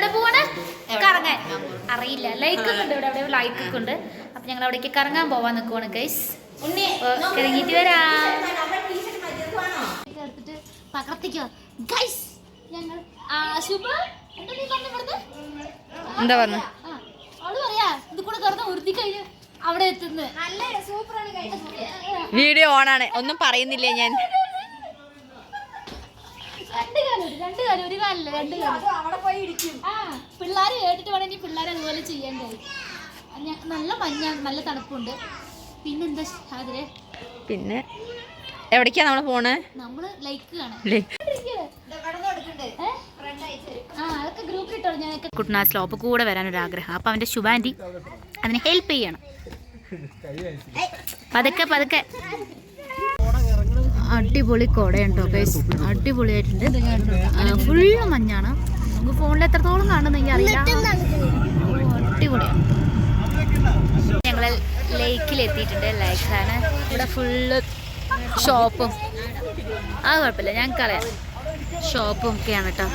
എവിടെ പോവാണ്? കറങ്ങാൻ. അറിയില്ല. ലൈക്ക് ഒക്കെ ഉണ്ട് ഇവിടെ. എവിടെ ലൈക്ക് ഒക്കെ ഉണ്ട് അപ്പൊ ഞങ്ങൾ അവിടേക്ക് കറങ്ങാൻ പോവാൻ നിൽക്കുവാണ് ഗൈസ് കിറങ്ങിട്ട് വരാം. പകർത്തിക്കോ. ഗൈസ് ഞങ്ങൾ എന്താ പറഞ്ഞ അവൾ പറയാ ഇത് കൂടെ തുറന്ന് ഉരുത്തി കഴിഞ്ഞ് അവിടെ എത്തുന്നത്. വീഡിയോ ഓണാണ് ഒന്നും പറയുന്നില്ലേ ഞാൻ? രണ്ട് കാലം ഒരു രണ്ട് കാലം ഒരു കാലല്ല രണ്ട് കാലം ആ പിള്ളേര് കേട്ടിട്ട് വേണം ഇനി പിള്ളേരെ അതുപോലെ ചെയ്യേണ്ടത് നല്ല മഞ്ഞ നല്ല തണുപ്പുണ്ട്. പിന്നെന്താ അതിലെ പിന്നെ എവിടേക്കാ നമ്മൾ പോണേ? നമ്മൾ ലൈക്ക് കാണാൻ ഇല്ലേ? ആ അതൊക്കെ ഗ്രൂപ്പിൽ ഇട്ടോ ഞാനൊക്കെ കുട്ടനാ സ്ലോപ്പ് കൂടെ വരാനൊരാഗ്രഹം. അപ്പൊ അവന്റെ ശുഭാന്റി അതിനെ ഹെൽപ്പ് ചെയ്യണം. പതുക്കെ പതുക്കെ. അടിപൊളി കോടയുണ്ടോ ഗൈസ് അടിപൊളിയായിട്ടുണ്ട്. ഫുള്ള് മഞ്ഞാണ്. നമുക്ക് ഫോണിൽ എത്രത്തോളം കാണുന്നെങ്കിൽ അറിയില്ല. അടിപൊളിയാണ്. ഞങ്ങൾ ലേക്കിൽ എത്തിയിട്ടുണ്ട് ലേക്കാണ് ഇവിടെ ഫുള്ള് ഷോപ്പും അത് കുഴപ്പമില്ല ഞാൻ കളയാം. ഷോപ്പും ഒക്കെയാണ് കേട്ടോ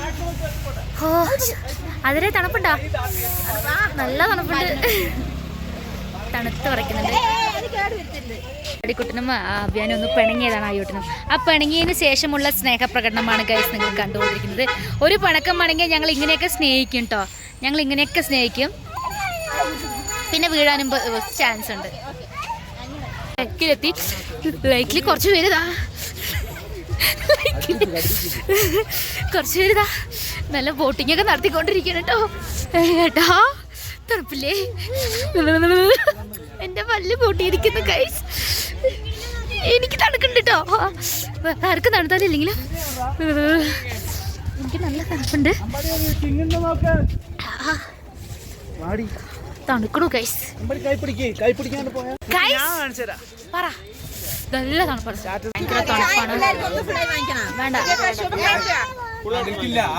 ഓ അതിലെ തണുപ്പുണ്ടോ? നല്ല തണുപ്പുണ്ട്. തണുത്ത് പറയ്ക്കുന്നുണ്ട് അടിക്കുട്ടനും അഭിയാനും ഒന്ന് പിണങ്ങിയതാണ് ആയോട്ടനും ആ പിണങ്ങിയതിന് ശേഷമുള്ള സ്നേഹപ്രകടനമാണ് ഗൈസ് നിങ്ങൾ കണ്ടുകൊണ്ടിരിക്കുന്നത്. ഒരു പണക്കം വേണമെങ്കിൽ ഞങ്ങൾ ഇങ്ങനെയൊക്കെ സ്നേഹിക്കും കേട്ടോ ഞങ്ങൾ ഇങ്ങനെയൊക്കെ സ്നേഹിക്കും. പിന്നെ വീഴാനും ചാൻസ് ഉണ്ട്. ലൈക്കിലെത്തി ലൈക്കിൽ കുറച്ച് പേര് കുറച്ച് പേര് നല്ല ബോട്ടിംഗ് ഒക്കെ നടത്തിക്കൊണ്ടിരിക്കണം കേട്ടോ കേട്ടോ തണുപ്പില്ലേ? എന്റെ പല്ല് പൊട്ടിയിരിക്കുന്നു കൈസ് എനിക്ക് തണുക്കുന്നുണ്ട് കേട്ടോ ആർക്കും തണുത്താലില്ലെങ്കിലും എനിക്ക് നല്ല തണുപ്പുണ്ട്. തണുക്കണു കൈസ് ഗൈസ് പറ. നല്ല തണുപ്പാണ്. ഭയങ്കര തണുപ്പാണ്. വേണ്ട.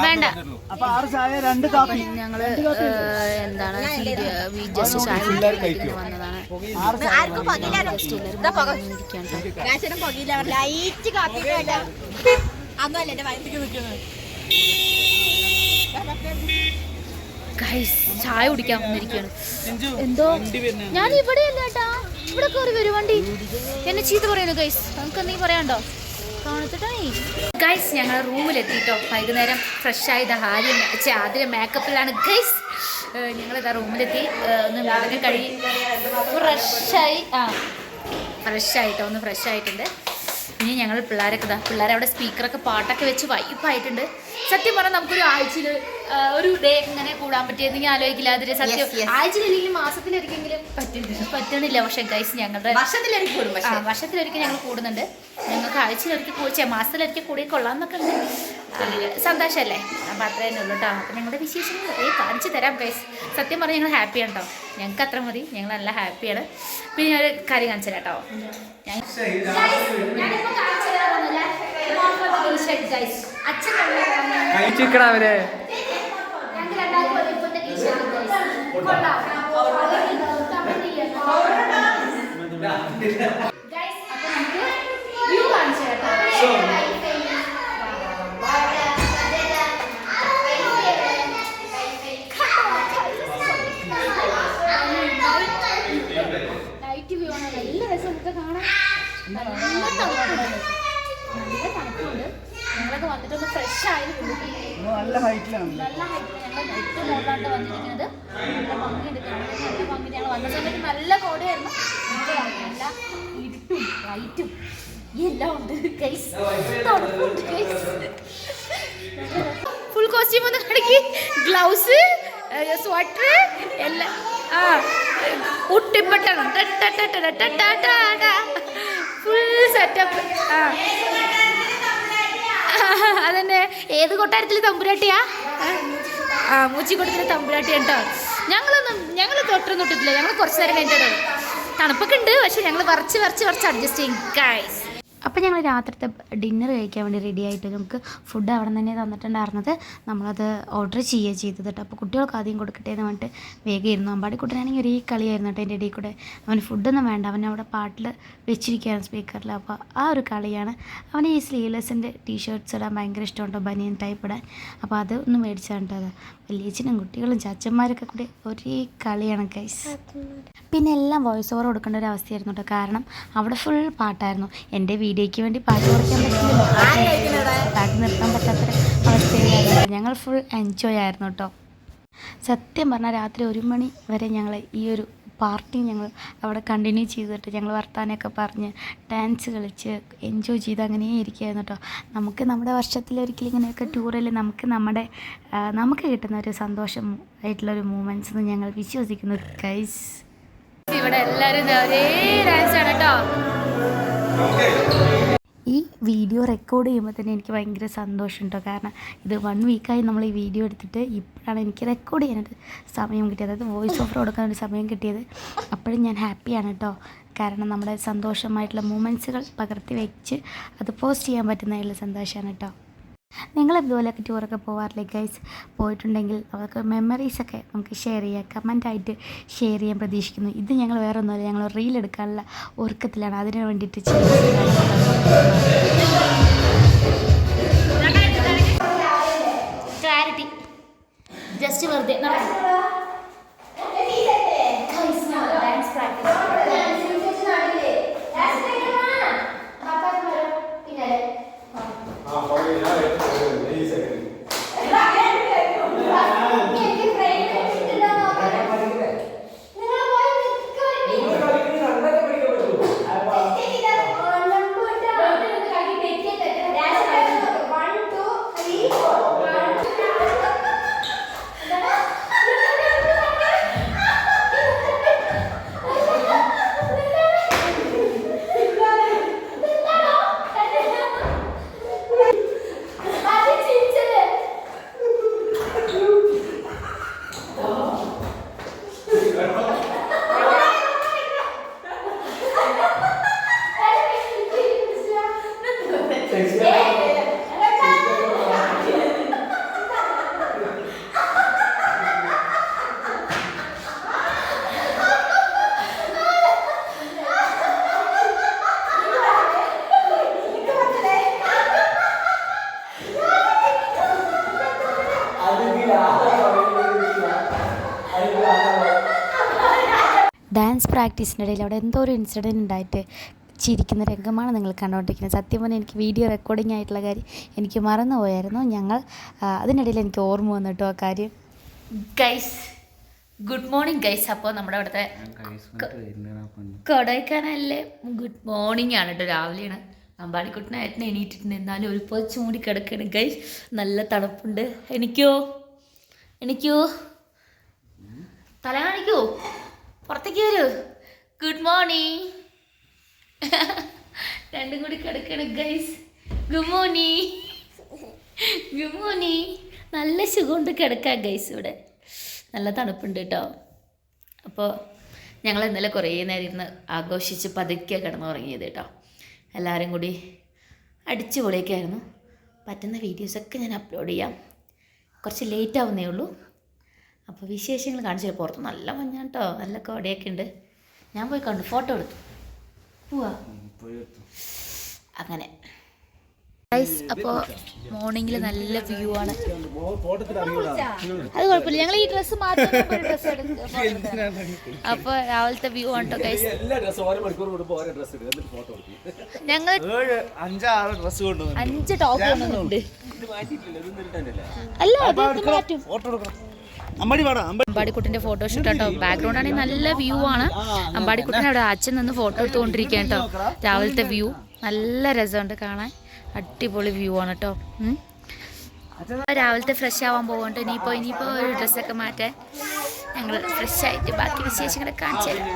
വേണ്ട. അപ്പൊ ആറ് ചായ രണ്ട് കാപ്പി. ഞങ്ങൾ എന്താണ് ജസ്റ്റ് ചായ വന്നതാണ്. ചായ കുടിക്കാൻ വന്നിരിക്കുകയാണ്. എന്തോ? ഞാൻ ഇവിടെ അല്ല ഇവിടെ കയറി വരും വണ്ടി. എന്നെ ചീത്ത പറയുന്നു ഗൈസ്. നമുക്ക് എന്തെങ്കിലും പറയാണ്ടോ ഗൈസ് ഞങ്ങൾ റൂമിലെത്തിയിട്ടോ. വൈകുന്നേരം ഫ്രഷ് ആയത് ആദ്യം. ഛെ, ആദ്യം മേക്കപ്പിലാണ് ഗൈസ് ഞങ്ങളിതാ റൂമിലെത്തി. ഒന്ന് വേഗം കഴുകി. ഫ്രഷായി ആ ഫ്രഷായിട്ടോ ഒന്ന് ഫ്രഷ് ആയിട്ടുണ്ട്. ഇനി ഞങ്ങൾ പിള്ളേരൊക്കെ ഇതാ പിള്ളേരെ അവിടെ സ്പീക്കറൊക്കെ പാട്ടൊക്കെ വെച്ച് വൈപ്പായിട്ടുണ്ട് സത്യം പറഞ്ഞാൽ നമുക്കൊരു ആഴ്ചയിൽ ഒരു ഡേ ഇങ്ങനെ കൂടാൻ പറ്റിയെന്നെങ്കിൽ ആലോചിക്കില്ല അതിൽ സത്യം. ആഴ്ചയിലില്ലെങ്കിൽ മാസത്തിലൊരിക്കെങ്കിലും പറ്റുന്നില്ല. പറ്റണില്ല പക്ഷെ ഗൈസ് ഞങ്ങളുടെ വർഷത്തിലൊരിക്കും വർഷത്തിലൊരിക്കും വർഷത്തിലൊരിക്കൽ ഞങ്ങൾ കൂടുന്നുണ്ട്. ഞങ്ങൾക്ക് ആഴ്ചയിലൊരിക്കൽ കൂടിച്ച മാസത്തിലൊരിക്കൽ കൂടി കൊള്ളാമെന്നൊക്കെ ഉണ്ട്. ആ, സന്തോഷമല്ലേ അപ്പം അത്ര തന്നെ ഉള്ളൂ കേട്ടോ അപ്പം ഞങ്ങളുടെ വിശേഷങ്ങൾ ഏ കാണിച്ചു തരാം ഗൈസ് സത്യം പറഞ്ഞാൽ ഞങ്ങൾ ഹാപ്പിയാണ് കേട്ടോ ഞങ്ങൾക്ക് അത്ര മതി. ഞങ്ങൾ നല്ല ഹാപ്പിയാണ് പിന്നെ ഞാൻ ഒരു കാര്യം കാണിച്ചു തരാം കേട്ടോ ഗൈസ് അപ്പോൾ നമുക്ക് വ്യൂ കാണിച്ചു കേട്ടോ നമുക്ക് കാണാൻ നല്ല തണുപ്പുണ്ട്. നല്ല തണുപ്പുണ്ട്. ഞങ്ങളൊക്കെ വന്നിട്ടൊന്ന് ഫ്രഷ് ആയിരുന്നു നല്ല ഹൈറ്റിലാണ് നല്ല ഹൈറ്റ് ഞങ്ങൾ ഏറ്റവും വന്നിരിക്കുന്നത്. നല്ല ഭംഗിയുണ്ട് കാണാൻ. നല്ല ഭംഗി. ഞങ്ങൾ വന്ന സമയത്ത് നല്ല കോടയായിരുന്നു. നല്ല ഇരുട്ടും ലൈറ്റും എല്ലാം ഉണ്ട്. തണുപ്പുണ്ട് ഫുൾ കോസ്റ്റ്യൂം ഒന്ന് കടക്കി ഗ്ലൗസ് സ്വട്ടർ എല്ലാം ആ. ഫുൾ സെറ്റപ്പ് ആ. അതന്നെ. ഏത് കൊട്ടാരത്തിൽ തമ്പുരാട്ടിയാ? ആ മൂച്ചിക്കൊടുത്തിലെ തമ്പുരാട്ടി കേട്ടോ ഞങ്ങളൊന്നും ഞങ്ങൾ തൊട്ടൊന്നും ഇട്ടിട്ടില്ല. ഞങ്ങൾ കുറച്ച് നേരം കഴിഞ്ഞിട്ട് തണുപ്പൊക്കെ ഉണ്ട് പക്ഷെ ഞങ്ങൾ വറച്ച് വറച്ച് വറച്ച് അഡ്ജസ്റ്റ് ചെയ്യും. ഗൈസ് അപ്പോൾ ഞങ്ങൾ രാത്രിത്തെ ഡിന്നർ കഴിക്കാൻ വേണ്ടി റെഡി ആയിട്ട് നമുക്ക് ഫുഡ് അവിടെ നിന്ന് തന്നെ തന്നിട്ടുണ്ടായിരുന്നത്. നമ്മളത് ഓർഡർ ചെയ്യുക ചെയ്തത് കേട്ടോ. അപ്പോൾ കുട്ടികൾക്ക് ആദ്യം കൊടുക്കട്ടെ എന്ന് പറഞ്ഞിട്ട് വേഗം ഇരുന്നു. അമ്പാടി കുട്ടനാണെങ്കിൽ ഒരേ കളിയായിരുന്നു കേട്ടോ എന്റെ ഇടയിൽ കൂടെ അവന് ഫുഡൊന്നും വേണ്ട. അവൻ അവിടെ പാട്ടിൽ വെച്ചിരിക്കുകയാണ് സ്പീക്കറിൽ അപ്പോൾ ആ ഒരു കളിയാണ്. അവന് ഈ സ്ലീവ്ലെസ്സിന്റെ ടീഷർട്ട്സ് ഇടാൻ ഭയങ്കര ഇഷ്ടമുണ്ടോ. ബനിയൻ ടൈപ്പ് ഇടാൻ. അപ്പോൾ അത് ഒന്ന് മേടിച്ചാണ് കേട്ടോ അത്. വലിയച്ഛനും കുട്ടികളും ചാച്ചന്മാരൊക്കെ കൂടി ഒരേ കളിയാണ് കൈസ് പിന്നെ എല്ലാം വോയിസ് ഓവർ കൊടുക്കേണ്ട ഒരു അവസ്ഥയായിരുന്നു കേട്ടോ. കാരണം അവിടെ ഫുൾ പാട്ടായിരുന്നു. എന്റെ വീഡിയോയ്ക്ക് വേണ്ടി പാട്ട് കുറയ്ക്കാൻ പറ്റില്ലല്ലോ പാട്ട് നിർത്താൻ പറ്റാത്തൊരു അവസ്ഥയിലായിരുന്നു. ഞങ്ങൾ ഫുൾ എൻജോയ് ആയിരുന്നു കേട്ടോ സത്യം പറഞ്ഞാൽ രാത്രി ഒരു മണി വരെ ഞങ്ങൾ ഈ ഒരു പാർട്ടി ഞങ്ങൾ അവിടെ കണ്ടിന്യൂ ചെയ്തിട്ട് ഞങ്ങൾ വർത്താനമൊക്കെ പറഞ്ഞ് ഡാൻസ് കളിച്ച് എൻജോയ് ചെയ്ത് അങ്ങനെ ഇരിക്കുകയായിരുന്നു കേട്ടോ നമുക്ക് നമ്മുടെ വർഷത്തിലൊരിക്കലും ഇങ്ങനെയൊക്കെ ടൂറിൽ നമുക്ക് നമ്മുടെ നമുക്ക് കിട്ടുന്ന ഒരു സന്തോഷം ആയിട്ടുള്ളൊരു മൂമെന്റ്സ് എന്ന് ഞങ്ങൾ വിശ്വസിക്കുന്നു ഗൈസ് ഇവിടെ എല്ലാവരും ഒരേ ഡാൻസ് ആണ് കേട്ടോ ഈ വീഡിയോ റെക്കോർഡ് ചെയ്യുമ്പോൾ തന്നെ എനിക്ക് ഭയങ്കര സന്തോഷം കേട്ടോ കാരണം ഇത് വൺ വീക്കായി നമ്മൾ ഈ വീഡിയോ എടുത്തിട്ട് ഇപ്പോഴാണ് എനിക്ക് റെക്കോർഡ് ചെയ്യാനായിട്ട് സമയം കിട്ടിയത്. അതായത് വോയിസ് ഓഫർ കൊടുക്കാൻ ഒരു സമയം കിട്ടിയത്. അപ്പോഴും ഞാൻ ഹാപ്പിയാണ് കേട്ടോ കാരണം നമ്മുടെ സന്തോഷമായിട്ടുള്ള മൂമെന്റ്സുകൾ പകർത്തി വെച്ച് അത് പോസ്റ്റ് ചെയ്യാൻ പറ്റുന്നതിലുള്ള സന്തോഷമാണ് കേട്ടോ നിങ്ങൾ ഇതുപോലെയൊക്കെ ടൂറൊക്കെ പോകാറില്ലേ ഗൈസ്? പോയിട്ടുണ്ടെങ്കിൽ അവർക്ക് മെമ്മറീസൊക്കെ നമുക്ക് ഷെയർ ചെയ്യാം കമന്റായിട്ട് ഷെയർ ചെയ്യാൻ പ്രതീക്ഷിക്കുന്നു. ഇത് ഞങ്ങൾ വേറെ ഒന്നുമല്ല ഞങ്ങൾ റീൽ എടുക്കാനുള്ള ഒരുക്കത്തിലാണ്. അതിന് വേണ്ടിയിട്ട് ക്ലാരിറ്റി ജസ്റ്റ് വെറുതെ ഡാൻസ് ഇടയിൽ അവിടെ എന്തോ ഒരു ഇൻസിഡന്റ് ഉണ്ടായിട്ട് ചിരിക്കുന്ന രംഗമാണ് നിങ്ങൾ കണ്ടുകൊണ്ടിരിക്കുന്നത്. സത്യം പറഞ്ഞാൽ എനിക്ക് വീഡിയോ റെക്കോർഡിംഗ് ആയിട്ടുള്ള കാര്യം എനിക്ക് മറന്നു പോയായിരുന്നു ഞങ്ങൾ അതിനിടയിൽ എനിക്ക് ഓർമ്മ വന്നു കേട്ടോ ആ കാര്യം? ഗൈസ് ഗുഡ് മോർണിംഗ് ഗൈസ് അപ്പോൾ നമ്മുടെ അവിടുത്തെ കൊടൈക്കനാലിലെ ഗുഡ് മോർണിംഗ് ആണ് കേട്ടോ. രാവിലെയാണ് അമ്പാടിക്കുട്ടനായിട്ട് എണീറ്റിട്ടുണ്ട്. എന്നാലും ഒരു പോ ചൂടി കിടക്കുകയാണ് ഗൈസ് നല്ല തണുപ്പുണ്ട്. എനിക്കോ? എനിക്കോ? തല കാണിക്കോ. പുറത്തേക്ക് വരൂ. ഗുഡ് മോർണിംഗ് രണ്ടും കൂടി കിടക്കണ guys good morning good morning നല്ല സുഖമുണ്ട് കിടക്കാം ഗൈസ് ഇവിടെ. നല്ല തണുപ്പുണ്ട് കേട്ടോ. അപ്പോൾ ഞങ്ങൾ ഇന്നലെ കുറേ നേരം ഇരുന്ന് ആഘോഷിച്ച് പതുക്കെ കിടന്നുറങ്ങിയത് കേട്ടോ. എല്ലാവരും കൂടി അടിച്ചു പൊളിയൊക്കെയായിരുന്നു പറ്റുന്ന വീഡിയോസൊക്കെ ഞാൻ അപ്ലോഡ് ചെയ്യാം. കുറച്ച് ലേറ്റ് ആവുന്നേ ഉള്ളൂ. അപ്പോൾ വിശേഷങ്ങൾ കാണിച്ചു. പുറത്ത് നല്ല മഞ്ഞാട്ടോ നല്ല കോടയൊക്കെ ഉണ്ട്. ഞാൻ പോയി കണ്ടു ഫോട്ടോ എടുത്തു. പോവാ. അങ്ങനെ. അപ്പോ മോർണിംഗിൽ നല്ല വ്യൂ ആണ്. അത് കുഴപ്പമില്ല. ഞങ്ങൾ ഈ ഡ്രസ്സ് മാത്രം ഡ്രസ്സ് അപ്പോൾ രാവിലത്തെ വ്യൂ ആണ് കേട്ടോ ഗൈസ് ഞങ്ങൾ അഞ്ച് ടോപ്പ് അല്ല അത് ഇത് മാറ്റും. അമ്പാടിക്കുട്ടിന്റെ ഫോട്ടോഷൂട്ട് കേട്ടോ ബാക്ക്ഗ്രൗണ്ട് ആണെങ്കിൽ നല്ല വ്യൂ ആണ്. അമ്പാടിക്കുട്ടിനെ അവിടെ അച്ഛൻ നിന്ന് ഫോട്ടോ എടുത്തുകൊണ്ടിരിക്കുക കേട്ടോ. രാവിലത്തെ വ്യൂ നല്ല രസമുണ്ട് കാണാൻ. അടിപൊളി വ്യൂ ആണ് കേട്ടോ. രാവിലത്തെ ഫ്രഷ് ആവാൻ പോകുന്നുണ്ട് ഇനിയിപ്പോൾ ഇനിയിപ്പോൾ ഒരു ഡ്രസ്സൊക്കെ മാറ്റാൻ ഞങ്ങൾ ഫ്രഷ് ആയിട്ട് ബാക്കി വിശേഷങ്ങളൊക്കെ കാണിച്ചു തരാം.